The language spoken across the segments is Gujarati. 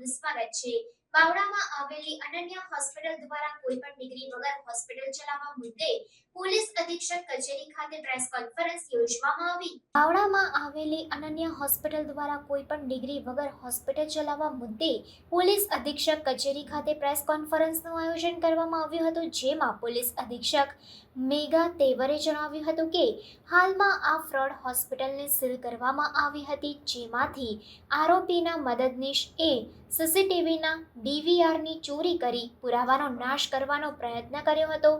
આપનું સ્વાગત છે બાવળામાં આવેલી અનન્ય હોસ્પિટલ દ્વારા કોઈ પણ ડિગ્રી વગર હોસ્પિટલ ચલાવવા મુદ્દે પોલીસ અધિક્ષક કચેરી ખાતે પ્રેસ કોન્ફરન્સ યોજવામાં આવી. બાવળામાં આવેલી અનન્ય હોસ્પિટલ દ્વારા કોઈ પણ ડિગ્રી વગર હોસ્પિટલ ચલાવવા મુદ્દે પોલીસ અધિક્ષક કચેરી ખાતે પ્રેસ કોન્ફરન્સનું આયોજન કરવામાં આવ્યું હતું, જેમાં પોલીસ અધિક્ષક મેઘા તેવરે જણાવ્યું હતું કે, હાલમાં આ ફ્રોડ હોસ્પિટલને સીલ કરવામાં આવી હતી, જેમાંથી આરોપીના મદદનીશ એ સીસીટીવીના ડીવીઆરની ચોરી કરી પુરાવાનો નાશ કરવાનો પ્રયત્ન કર્યો હતો.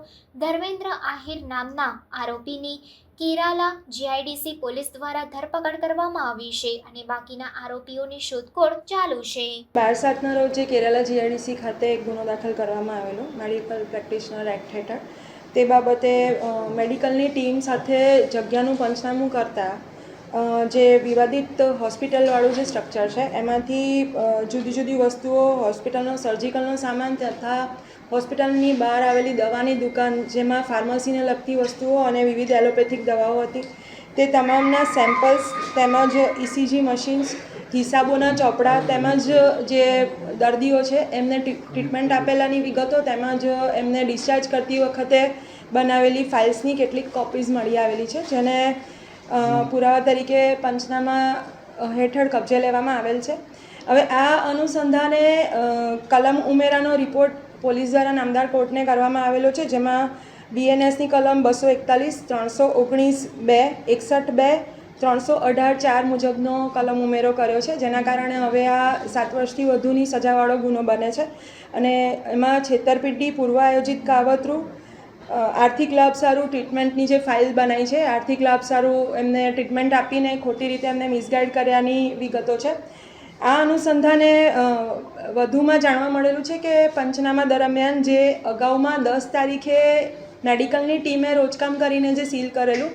ધર્મેન્દ્ર આહિર નામના આરોપીની કેરાલા જીઆઈડીસી પોલીસ દ્વારા ધરપકડ કરવામાં આવી છે અને બાકીના આરોપીઓની શોધખોળ ચાલુ છે. બાર સાતના રોજ જે કેરાલા જીઆઈડીસી ખાતે એક ગુનો દાખલ કરવામાં આવેલો, મેડિકલ પ્રેક્ટિશનર એક્ટ હેઠળ. તે બાબતે મેડિકલની ટીમ સાથે જગ્યાનું પંચનામું કરતા જે વિવાદિત હોસ્પિટલવાળું જે સ્ટ્રક્ચર છે, એમાંથી જુદી જુદી વસ્તુઓ હોસ્પિટલનો સર્જિકલનો સામાન તથા હોસ્પિટલની બહાર આવેલી દવાની દુકાન, જેમાં ફાર્મસીને લગતી વસ્તુઓ અને વિવિધ એલોપેથિક દવાઓ હતી, તે તમામના સેમ્પલ્સ તેમજ ઇસીજી મશીન્સ હિસાબોના ચોપડા તેમજ જે દર્દીઓ છે, એમને ટ્રીટમેન્ટ આપેલાની વિગતો તેમજ એમને ડિસ્ચાર્જ કરતી વખતે બનાવેલી ફાઇલ્સની કેટલીક કોપીઝ મળી આવેલી છે, જેને પુરાવા તરીકે પંચનામા હેઠળ કબજે લેવામાં આવેલ છે. હવે આ અનુસંધાને કલમ ઉમેરાનો રિપોર્ટ પોલીસ દ્વારા નામદાર કોર્ટને કરવામાં આવેલો છે, જેમાં બીએનએસની કલમ બસો એકતાલીસ, ત્રણસો ઓગણીસ બે, એકસઠ બે, ત્રણસો અઢાર ચાર મુજબનો કલમ ઉમેરો કર્યો છે. જેના કારણે હવે આ સાત વર્ષથી વધુની સજાવાળો ગુનો બને છે. અને એમાં છેતરપિંડી, પૂર્વ આયોજિત કાવતરું આર્થિક લાભ સારું ટ્રીટમેન્ટની જે ફાઇલ બનાવી છે, આર્થિક લાભ સારું એમને ટ્રીટમેન્ટ આપીને ખોટી રીતે એમને મિસગાઈડ કર્યાની વિગતો છે. આ અનુસંધાને વધુમાં જાણવા મળેલું છે કે પંચનામા દરમિયાન જે અગાઉમાં દસ તારીખે મેડિકલની ટીમે રોજકામ કરીને જે સીલ કરેલું,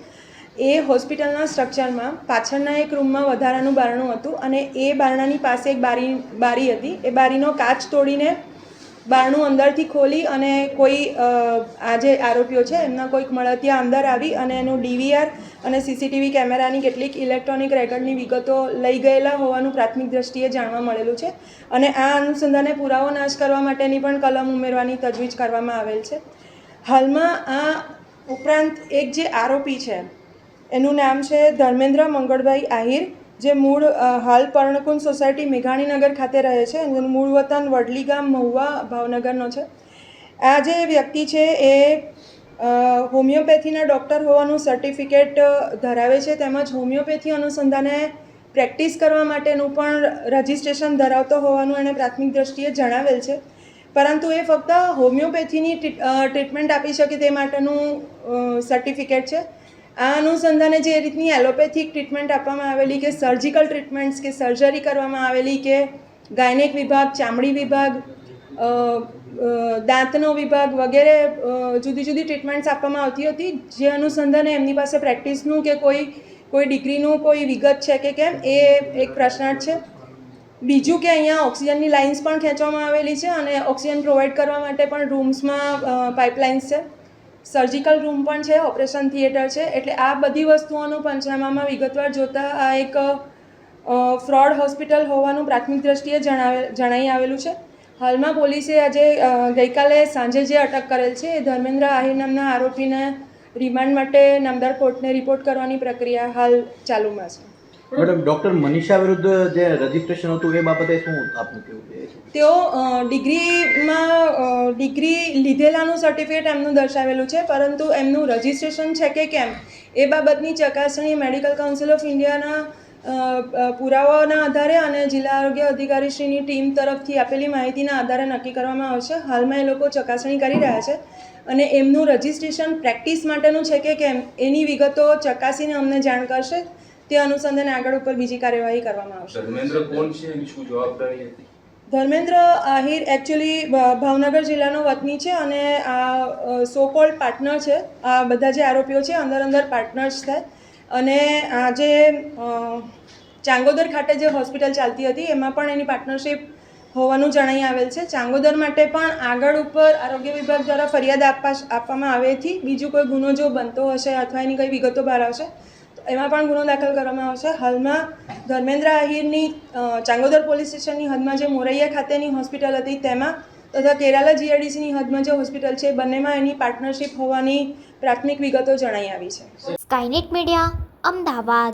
એ હોસ્પિટલના સ્ટ્રક્ચરમાં પાછળના એક રૂમમાં વધારાનું બારણું હતું અને એ બારણાની પાસે એક બારી બારી હતી. એ બારીનો કાચ તોડીને બારણું અંદરથી ખોલી અને કોઈ આ જે આરોપીઓ છે, એમના કોઈક મળતિયા અંદર આવી અને એનું ડીવીઆર અને સીસીટીવી કેમેરાની કેટલીક ઇલેક્ટ્રોનિક રેકર્ડની વિગતો લઈ ગયેલા હોવાનું પ્રાથમિક દ્રષ્ટિએ જાણવા મળેલું છે. અને આ અનુસંધાને પુરાવો નાશ કરવા માટેની પણ કલમ ઉમેરવાની તજવીજ કરવામાં આવેલ છે. હાલમાં આ ઉપરાંત એક જે આરોપી છે, એનું નામ છે ધર્મેન્દ્ર મંગળભાઈ આહિર. જે મૂળ હાલ પર્ણકુંજ સોસાયટી મેઘાણીનગર ખાતે રહે છે. એનું મૂળ વતન વડલી ગામ મહુવા ભાવનગરનો છે. આ જે વ્યક્તિ છે એ હોમિયોપેથીના ડૉક્ટર હોવાનું સર્ટિફિકેટ ધરાવે છે. તેમજ હોમિયોપેથી અનુસંધાને પ્રેક્ટિસ કરવા માટેનું પણ રજિસ્ટ્રેશન ધરાવતો હોવાનું એણે પ્રાથમિક દ્રષ્ટિએ જણાવેલ છે. પરંતુ એ ફક્ત હોમિયોપેથીની ટ્રીટમેન્ટ આપી શકે તે માટેનું સર્ટિફિકેટ છે. આ અનુસંધાને જે રીતની એલોપેથિક ટ્રીટમેન્ટ આપવામાં આવેલી કે સર્જિકલ ટ્રીટમેન્ટ્સ કે સર્જરી કરવામાં આવેલી કે ગાયનેક વિભાગ, ચામડી વિભાગ દાંતનો વિભાગ વગેરે જુદી જુદી ટ્રીટમેન્ટ્સ આપવામાં આવતી હતી. જે અનુસંધાને એમની પાસે પ્રેક્ટિસનું કે કોઈ કોઈ ડિગ્રીનું કોઈ વિગત છે કે કેમ, એ એક પ્રશ્નાર્થ છે. બીજું કે અહીંયા ઓક્સિજનની લાઇન્સ પણ ખેંચવામાં આવેલી છે અને ઓક્સિજન પ્રોવાઈડ કરવા માટે પણ રૂમ્સમાં પાઇપલાઇન્સ છે. સર્જિકલ રૂમ પણ છે ઓપરેશન થિયેટર છે, એટલે આ બધી વસ્તુઓનું પંચનામામાં વિગતવાર જોતા આ એક ફ્રોડ હોસ્પિટલ હોવાનું પ્રાથમિક દ્રષ્ટિએ જણાવે, જણાઈ આવેલું છે. હાલમાં પોલીસે આજે ગઈકાલે સાંજે જે અટક કરેલ છે, એ ધર્મેન્દ્ર આહિર નામના આરોપીને રિમાન્ડ માટે નામદાર કોર્ટને રિપોર્ટ કરવાની પ્રક્રિયા હાલ ચાલુમાં છે. મેડમ, ડોક્ટર મનીષા વિરુદ્ધ જે રજીસ્ટ્રેશન હતું એ બાબતે શું આપનું કેવું તેઓ ડિગ્રીમાં ડિગ્રી લીધેલાનું સર્ટિફિકેટ એમનું દર્શાવેલું છે, પરંતુ એમનું રજિસ્ટ્રેશન છે કે કેમ? એ બાબતની ચકાસણી મેડિકલ કાઉન્સિલ ઓફ ઇન્ડિયાના પુરાવાઓના આધારે અને જિલ્લા આરોગ્ય અધિકારીશ્રીની ટીમ તરફથી આપેલી માહિતીના આધારે નક્કી કરવામાં આવશે. હાલમાં એ લોકો ચકાસણી કરી રહ્યા છે અને એમનું રજિસ્ટ્રેશન પ્રેક્ટિસ માટેનું છે કે કેમ? એની વિગતો ચકાસીને અમને જાણ કરશે. તે અનુસંધાને આગળ ઉપર બીજી કાર્યવાહી કરવામાં આવશે. ધર્મેન્દ્ર કોણ છે એની શું જવાબદારી હતી? ધર્મેન્દ્ર આહિર એકચ્યુઅલી ભાવનગર જિલ્લાનો વતની છે અને આ સો કોલ્ડ પાર્ટનર છે. આ બધા જે આરોપીઓ છે અંદર અંદર પાર્ટનર્સ છે. અને આ જે ચાંગોદર ખાતે જે હોસ્પિટલ ચાલતી હતી એમાં પણ એની પાર્ટનરશિપ હોવાનું જણાઈ આવેલ છે. ચાંગોદર માટે પણ આગળ ઉપર આરોગ્ય વિભાગ દ્વારા ફરિયાદ આપવા આપવામાં આવેથી બીજું કોઈ ગુનો જો બનતો હશે અથવા એની કંઈ વિગતો બહાર આવશે એમાં પણ ગુનો દાખલ કરવામાં આવશે. હાલમાં ધર્મેન્દ્ર આહિરની ચાંગોદર પોલીસ સ્ટેશનની હદમાં જે મોરૈયા ખાતેની હોસ્પિટલ હતી, તેમાં તથા કેરાલા જીઆરડીસીની હદમાં જે હોસ્પિટલ છે, બંનેમાં એની પાર્ટનરશિપ હોવાની પ્રાથમિક વિગતો જણાઈ આવી છે. Skynet media Ahmedabad